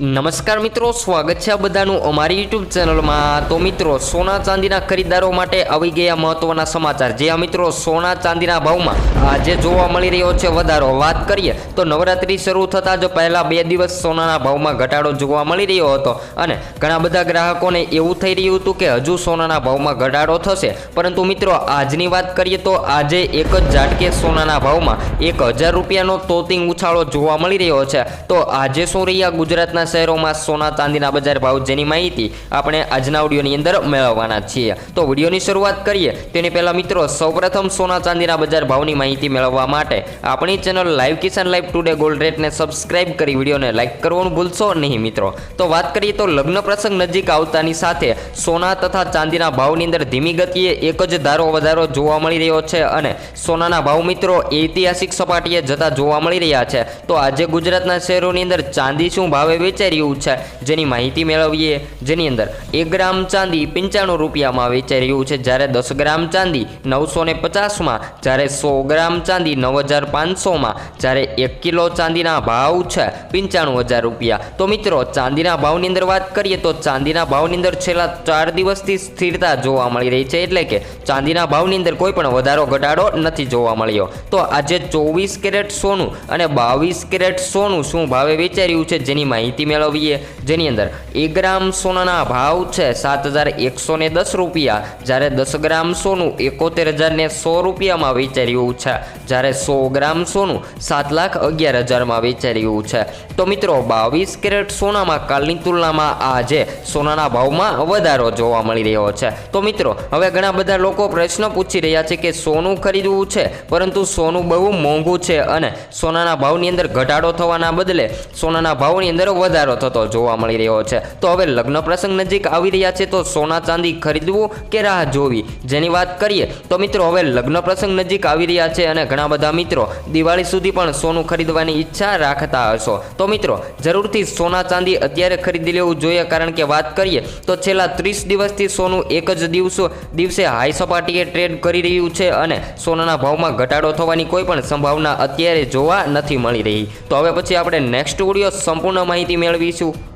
નમસ્કાર મિત્રો, સ્વાગત છે બધાનું અમારી યુટ્યુબ ચેનલમાં. તો મિત્રો, સોના ચાંદીના ખરીદદારો માટે આવી ગયા મહત્વના સમાચાર. જે આ મિત્રો, સોના ચાંદીના ભાવમાં આજે જોવા મળી રહ્યો છે વધારો. વાત કરીએ તો નવરાત્રી શરૂ થતાં જ પહેલાં બે દિવસ સોનાના ભાવમાં ઘટાડો જોવા મળી રહ્યો હતો. અને ઘણા બધા ગ્રાહકોને એવું થઈ રહ્યું હતું કે હજુ સોનાના ભાવમાં ઘટાડો થશે. પરંતુ મિત્રો, આજની વાત કરીએ તો આજે એક જ ઝાટકે સોનાના ભાવમાં એક હજાર રૂપિયાનો તોતિંગ ઉછાળો જોવા મળી રહ્યો છે. તો આજે શું રહ્યા ગુજરાતના શહેરોમાં સોના, ચાંદીના બજાર ભાવ જેની માહિતી આપણે આજના વિડીયોની અંદર મેળવવાના છીએ. તો વિડીયોની શરૂઆત કરીએ. તેની પહેલાં મિત્રો, સૌપ્રથમ સોના, ચાંદીના બજાર ભાવની માહિતી મેળવવા માટે આપણી channel live Kisan live today gold રેટને સબસ્ક્રાઇબ કરી વિડીયોને લાઈક કરવાનું ભૂલશો નહીં મિત્રો. તો વાત કરીએ તો લગ્ન પ્રસંગ નજીક આવતાની સાથે સોના તથા ચાંદીના ભાવની અંદર ધીમી ગતિએ એક જ ધારો વધારો જોવા મળી રહ્યો છે અને સોનાના ભાવ મિત્રો ઐતિહાસિક સપાટીએ જતા જોવા મળી રહ્યા છે. તો આજે ગુજરાતના શહેરોની અંદર ચાંદી શું ભાવે વેચાઈ રહ્યું છે. જેની માહિતી મેળવીએ, જેની અંદર એક ગ્રામ ચાંદી પંચાણું રૂપિયામાં વેચાઈ રહ્યું છે. જ્યારે દસ ગ્રામ ચાંદી નવસો ને પચાસમાં, જ્યારે સો ગ્રામ ચાંદી નવ હજાર પાંચસોમાં, જ્યારે એક કિલો ચાંદીના ભાવ છે પંચાણું હજાર રૂપિયા. તો મિત્રો, ચાંદીના ભાવની અંદર વાત કરીએ તો ચાંદીના ભાવની અંદર છેલ્લા ચાર દિવસથી સ્થિરતા જોવા મળી રહી છે. એટલે કે ચાંદીના ભાવની અંદર કોઈ પણ વધારો, ઘટાડો નથી જોવા મળ્યો. તો આજે ચોવીસ કેરેટ સોનું અને બાવીસ કેરેટ સોનું શું ભાવે વેચાઈ રહ્યું છે? જેની માહિતી મેળવીએ. જેની અંદર એક ગ્રામ સોનાના ભાવ છે સાત હજાર એકસો ને દસ રૂપિયા. જ્યારે દસ ગ્રામ સોનું એકોતેર હજાર ને સો રૂપિયામાં વેચાઈ છે. જ્યારે સો ગ્રામ સોનું સાત લાખ અગિયાર હજારમાં વેચાઈ છે. તો મિત્રો, બાવીસ કેરેટ સોનામાં કાલની તુલનામાં આજે સોનાના ભાવમાં વધારો જોવા મળી રહ્યો છે. તો મિત્રો, હવે ઘણા બધા લોકો પ્રશ્ન પૂછી રહ્યા છે કે સોનું ખરીદવું છે, પરંતુ સોનું બહુ મોંઘું છે અને સોનાના ભાવની અંદર ઘટાડો થવાના બદલે સોનાના ભાવની અંદર વધારો થતો જોવા મળી રહ્યો છે. તો હવે લગ્ન પ્રસંગ નજીક આવી રહ્યા છે તો સોના ચાંદી ખરીદવું કે રાહ જોવી? જેની વાત કરીએ તો મિત્રો હવે લગ્ન પ્રસંગ નજીક આવી રહ્યા છે અને ઘણા બધા મિત્રો દિવાળી સુધી પણ સોનું ખરીદવાની ઈચ્છા રાખતા હશો. તો મિત્રો, જરૂરથી સોના ચાંદી અત્યારે ખરીદી લેવું જોઈએ કારણ કે વાત કરીએ તો છેલ્લા ત્રીસ દિવસથી સોનું એક જ દિવસો, દિવસે હાઈ સપાટીએ ટ્રેડ કરી રહ્યું છે અને સોનાના ભાવમાં ઘટાડો થવાની કોઈ પણ સંભાવના અત્યારે જોવા નથી મળી રહી. તો હવે પછી આપણે નેક્સ્ટ વીડિયો સંપૂર્ણ માહિતી મેળવીશું